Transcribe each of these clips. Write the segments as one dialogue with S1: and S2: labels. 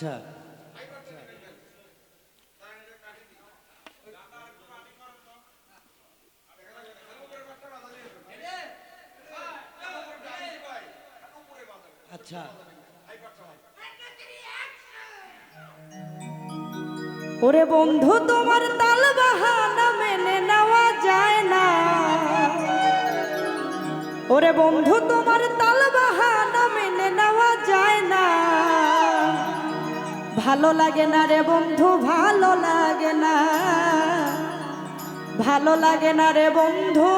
S1: আচ্ছা। আচ্ছা।
S2: ওরে বন্ধু, তোমার তাল বাহানা মেনে নেওয়া যায় না। ওরে বন্ধু, তোমার তাল বাহানা ভালো লাগে না রে বন্ধু ভালো লাগে না। ভালো লাগে না রে বন্ধু।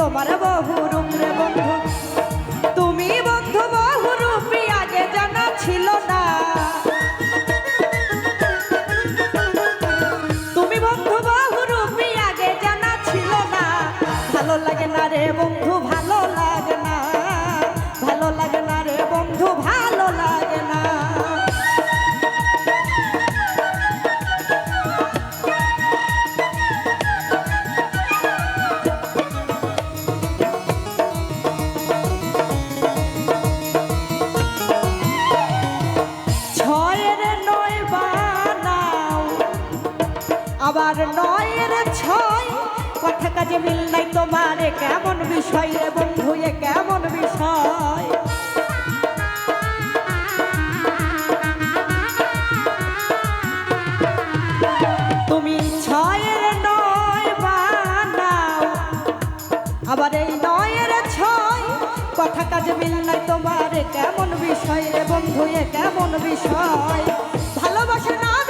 S2: তোমার বহুর আবার নয়ের ছয়। কথা কাজে মিল নাই তোমার কেমন বিষয় রে বন্ধু কেমন বিষয়? তুমি ছয়ের নয় বানাও, আবার এই নয়ের ছয়। কথা কাজে মিল নাই তোমার কেমন বিষয় রে বন্ধু, এ কেমন বিষয়? ভালোবাসা নামে